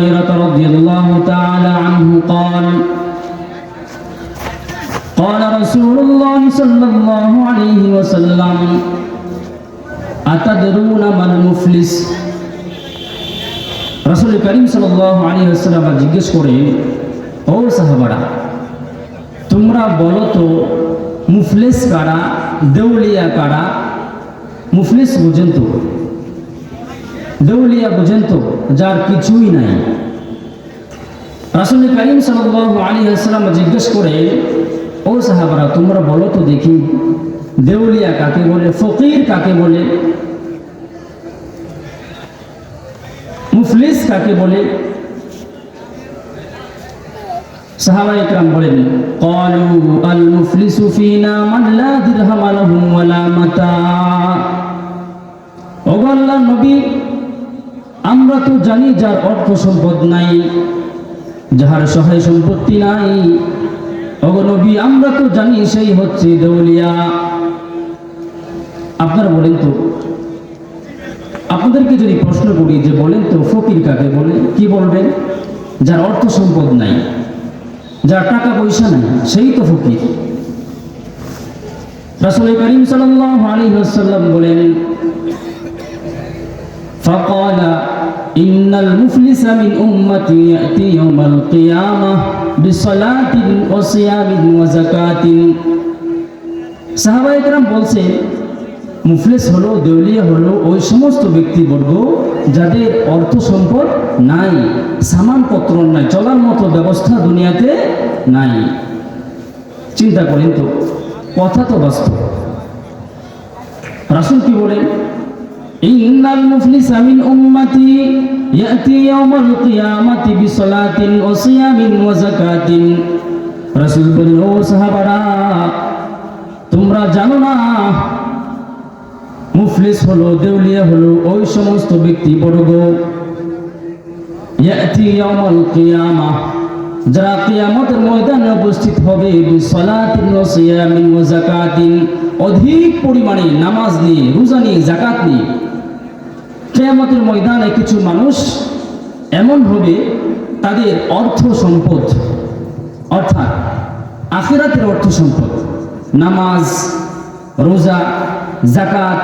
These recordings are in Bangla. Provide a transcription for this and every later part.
هريرة رضي الله تعالى عنه قال قال رسول الله صلى الله عليه وسلم أتدرون ما المفلس রসুল করিম সাল্লাহ আলী আসসালাম জিজ্ঞেস করে ও সাহাবারা তোমরা বলো তো মুফলেস কারা দেউলিয়া কারা মুফলিস বুঝেন তো দেউলিয়া বুঝেন তো যার কিছুই নাই। রাসুল করিম সাল্লাহ আলী আসসালাম জিজ্ঞেস করে, ও সাহাবারা, তোমরা বলো তো দেখি, দেউলিয়া কাকে বলে, ফকির কাকে বলে? মুফলিস কাকে বলে? সাহাবা ইকরাম বলেন ক্বালু আল মুফলিসু ফিনা মান লা দিরহাম লাহু ওয়ালা মাতা। ওগো আল্লাহ নবী আমরা তো জানি যার অর্থ সম্পদ নাই, যাহার সহায় সম্পত্তি নাই। অগনবী আমরা তো জানি সেই হচ্ছে দেউলিয়া। আপনারা বলেন তো, আপনাদেরকে যদি প্রশ্ন করি যে বলেন তো, ফকির কাকে বলে? কি বলবেন? যার অর্থ সম্পদ নাই, যার টাকা পয়সা নাই, সেই তো ফকির। রাসুল করিম ওয়াসাল্লাম বলেন فقال إن المفلس من أمتي يأتي يوم القيامة بصلاة وصيام وزكاة সাহাবা একরাম বলছেন মুফলেস হলো দেউলিয়া হলো ওই সমস্ত ব্যক্তিবর্গ যাদের অর্থ সম্পদ নাই সামানপত্র নাই চলার মতো ব্যবস্থা দুনিয়াতে নাই চিন্তা করেন তো কথা তো বাস্তব রাসুল কি বলেন ইন্নাল মুফলিসা মিন উম্মতি ইয়াতি ইয়াউমাল কিয়ামাতি বিসলাতিন ওয়া সিয়ামিন ওয়া যাকাতিন। রাসূল ও সাহাবারা, তোমরা জানো না, মুফলিস হলো, দেউলিয়া হলো, ওই সমস্ত ব্যক্তি বর্গ ইয়াতি ইয়াউমাল কিয়ামা, যারা কিয়ামতের ময়দানে উপস্থিত হবে, বিসলাতিন ওয়া সিয়ামিন ওয়া যাকাতিন। অধিক পরিমাণে নামাজ নিয়ে, রোজা নিয়ে জাকাত নিয়ে কিয়ামতের ময়দানে কিছু মানুষ এমন হবে, তাদের অর্থ সম্পদ, অর্থাৎ আখিরাতের অর্থ সম্পদ, নামাজ, রোজা জাকাত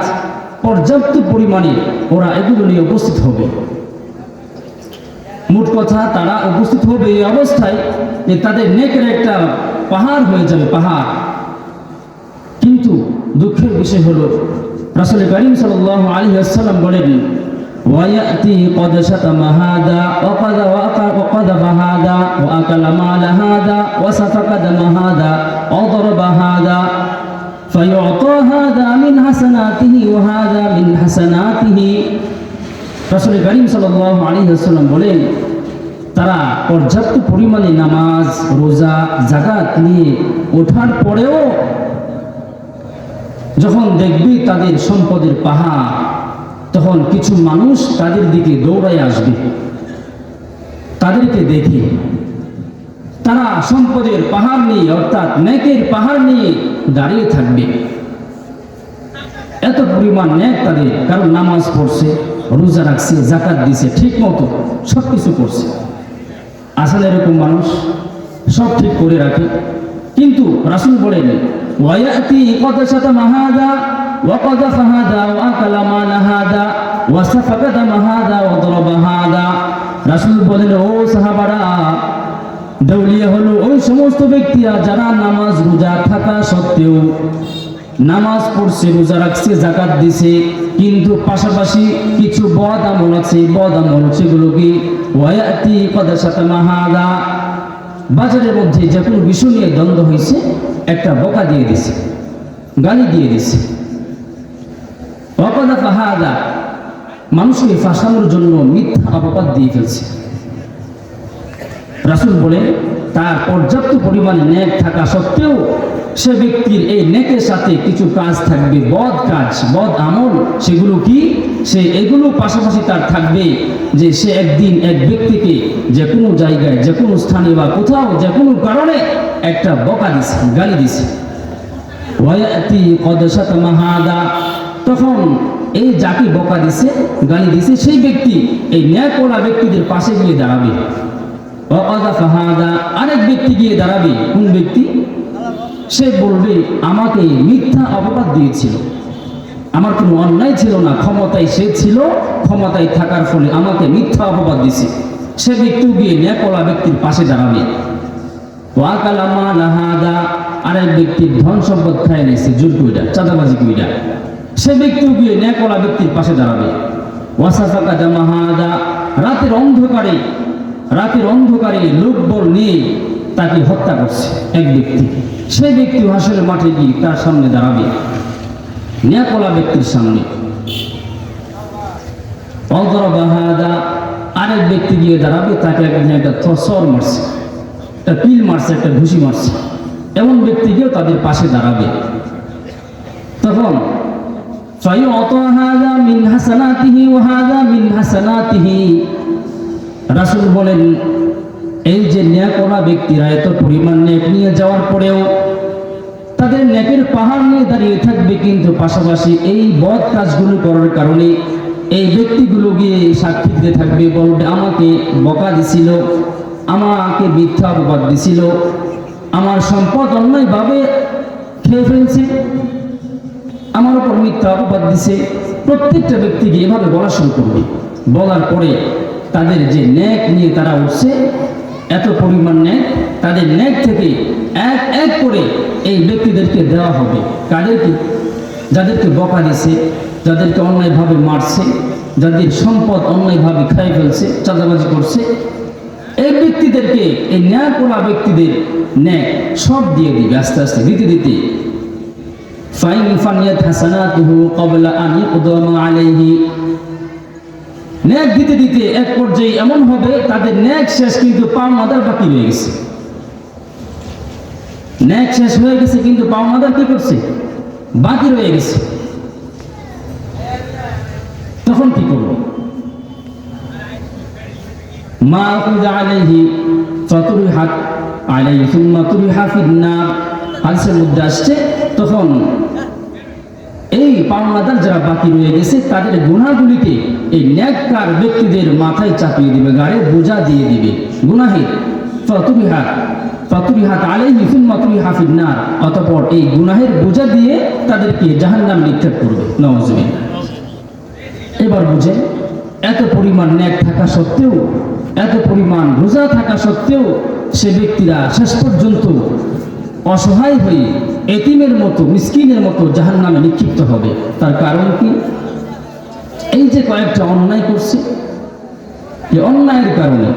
পর্যাপ্ত পরিমাণে ওরা এগুলো নিয়ে উপস্থিত হবে। মোট কথা, তারা উপস্থিত হবে এই অবস্থায় যে তাদের নেকের একটা পাহাড় হয়ে যাবে, পাহাড়। কিন্তু দুঃখের বিষয় হলো, রাসুল করিম সাল আলী আসসালাম বলেন ويأتي قد شتم هذا وقد وقذف هذا وأكل مال هذا وسفك دم هذا وضرب هذا فيعطى هذا من حسناته وهذا من حسناته রাসুল করিম সাল্লাহ আলী আসসালাম বলেন তারা পর্যাপ্ত পরিমাণে নামাজ রোজা জাগাত নিয়ে ওঠার পরেও যখন দেখবি তাদের সম্পদের পাহাড় তখন কিছু মানুষ তাদের দিকে দৌড়ায় আসবে। তাদেরকে দেখে তারা সম্পদের পাহাড় নিয়ে, অর্থাৎ নেকের পাহাড় নিয়ে দাঁড়িয়ে থাকবে। এত পরিমাণ ন্যাক তাদের, কারণ নামাজ পড়ছে, রোজা রাখছে জাকাত দিছে, ঠিক মতো সব কিছু করছে। আসলে এরকম মানুষ সব ঠিক করে রাখে। কিন্তু রাসুল বলেন ওয়ায়াতি কত শত মাহাদা وقذف هذا وأكل مال هذا وسفك دم هذا وضرب هذا রাসূল বলেন ও সাহাবারা দেউলিয়া হলো ওই সমস্ত ব্যক্তিরা যারা নামাজ রোজা থাকা সত্ত্বেও নামাজ পড়ছে রোজা রাখছে জাকাত দিছে কিন্তু পাশাপাশি কিছু বদ আমল আছে বদ আমল সেগুলো কি ওয়ায়াতি কদ সাথে মাহাদা বাজারের মধ্যে যে কোনো বিষয় নিয়ে দ্বন্দ্ব হয়েছে একটা বকা দিয়ে দিছে গালি দিয়ে দিছে মানুষকে ফাঁসানোর জন্য মিথ্যা অপবাদ দিয়ে ফেলছে। রাসুল বলে, তার পর্যাপ্ত পরিমাণে ন্যাক থাকা সত্ত্বেও সে ব্যক্তির এই নেকের সাথে কিছু কাজ থাকবে, বদ কাজ, বদ আমল, সেগুলো কি? সে এগুলো পাশাপাশি তার থাকবে যে সে একদিন এক ব্যক্তিকে যে কোনো জায়গায়, যে কোনো স্থানে বা কোথাও, যে কোনো কারণে একটা বকা দিছে, গালি দিছে। ওয়ায়াতি কদ মাহাদা। তখন এই যাকে বকা দিছে, গালি দিছে, সেই ব্যক্তি, এই ন্যায় করা ব্যক্তিদের পাশে গিয়ে দাঁড়াবে। আরেক ব্যক্তি গিয়ে দাঁড়াবে। কোন ব্যক্তি? সে বলবে, আমাকে মিথ্যা অপবাদ দিয়েছিল। আমার কোনো অন্যায় ছিল না। ক্ষমতায় সে ছিল, ক্ষমতায় থাকার ফলে আমাকে মিথ্যা অপবাদ দিছে। সে ব্যক্তিও গিয়ে ন্যাকলা ব্যক্তির পাশে দাঁড়াবে। ওয়াকালামা লাহাদা, আরেক ব্যক্তির ধন সম্পদ খায় নিয়েছে জুল কইরা, চাঁদাবাজি কইরা। সে ব্যক্তিও গিয়ে ন্যাকলা ব্যক্তির পাশে দাঁড়াবে। ওয়াসাফাকা জামাহাদা রাতের অন্ধকারে রাতের অন্ধকারে লোকবল নিয়ে তাকে হত্যা করছে এক ব্যক্তি। সেই ব্যক্তি হাসরের মাঠে গিয়ে তার সামনে দাঁড়াবে ন্যাকলা ব্যক্তির সামনে। অদরবাহাদা আরেক ব্যক্তি গিয়ে দাঁড়াবে, তাকে একদিন একটা থসর মারছে, একটা পিল মারছে, একটা ঘুষি মারছে। এমন ব্যক্তি গিয়েও তাদের পাশে দাঁড়াবে। তখন فيعطى من حسناته وهذا من حسناته রাসূল বলেন এই যে ন্যায় করা ব্যক্তিরা এত পরিমাণ ন্যাক নিয়ে যাওয়ার পরেও তাদের ন্যাকের পাহাড় নিয়ে দাঁড়িয়ে থাকবে কিন্তু পাশাপাশি এই বদ কাজগুলো করার কারণে এই ব্যক্তিগুলো গিয়ে সাক্ষী দিতে থাকবে বলবে আমাকে বকা দিছিল আমাকে মিথ্যা অপবাদ দিছিল আমার সম্পদ অন্যায়ভাবে খেয়ে ফেলছে আমার উপর মিথ্যা অপবাদ দিছে, প্রত্যেকটা ব্যক্তিকে এভাবে বলা শুরু করবে। বলার পরে তাদের যে ন্যাক নিয়ে তারা উঠছে, এত পরিমাণ ন্যাক, তাদের ন্যাক থেকে এক এক করে এই ব্যক্তিদেরকে দেওয়া হবে। কাদেরকে? যাদেরকে বকা দিছে, যাদেরকে অন্যায়ভাবে মারছে, যাদের সম্পদ অন্যায়ভাবে খাই ফেলছে, চাঁদাবাজি করছে, এই ব্যক্তিদেরকে, এই ন্যায় করা ব্যক্তিদের ন্যাক সব দিয়ে দিবে, আস্তে আস্তে, দিতে দিতে। ফাইন ফানিয়াত হাসানাতুহু ক্বাবলা আন ইকদামা আলাইহি। ন্যাক দিতে দিতে এক পর্যায়ে এমন হবে, তাদের ন্যাক শেষ কিন্তু পাওনাদার বাকি রয়ে গেছে। ন্যাক শেষ হয়ে গেছে কিন্তু পাওনাদার কি করছে? বাকি রয়ে গেছে। তখন কি করব? মা আকুজা আলাইহি ফাতুরিহাত আলাইহি, সুম্মা তুরিহা ফিন্নার। হাদিসের মধ্যে আসছে তখন এই পাওনাদার যারা বাকি রয়ে গেছে, তাদের গুণাগুলিকে এই ন্যাককার ব্যক্তিদের মাথায় চাপিয়ে দিবে, গাড়ে বোঝা দিয়ে দিবে। গুনাহে ফতুরিহাত ফতুরিহাত আলাই মিফুন মাতুরি হাফিনার অতপর এই গুনাহের বোঝা দিয়ে তাদেরকে জাহান্নাম নিক্ষেপ করবে। নওয়াজবিন এবার বুঝে, এত পরিমাণ ন্যাক থাকা সত্ত্বেও, এত পরিমাণ রোজা থাকা সত্ত্বেও সে ব্যক্তিরা শেষ পর্যন্ত অসহায় হয়ে এতিমের মতো, মিসকিনের মতো জাহান নামে নিক্ষিপ্ত হবে। তার কারণ কি? এই যে কয়েকটা অন্যায় করছে, এই অন্যায়ের কারণে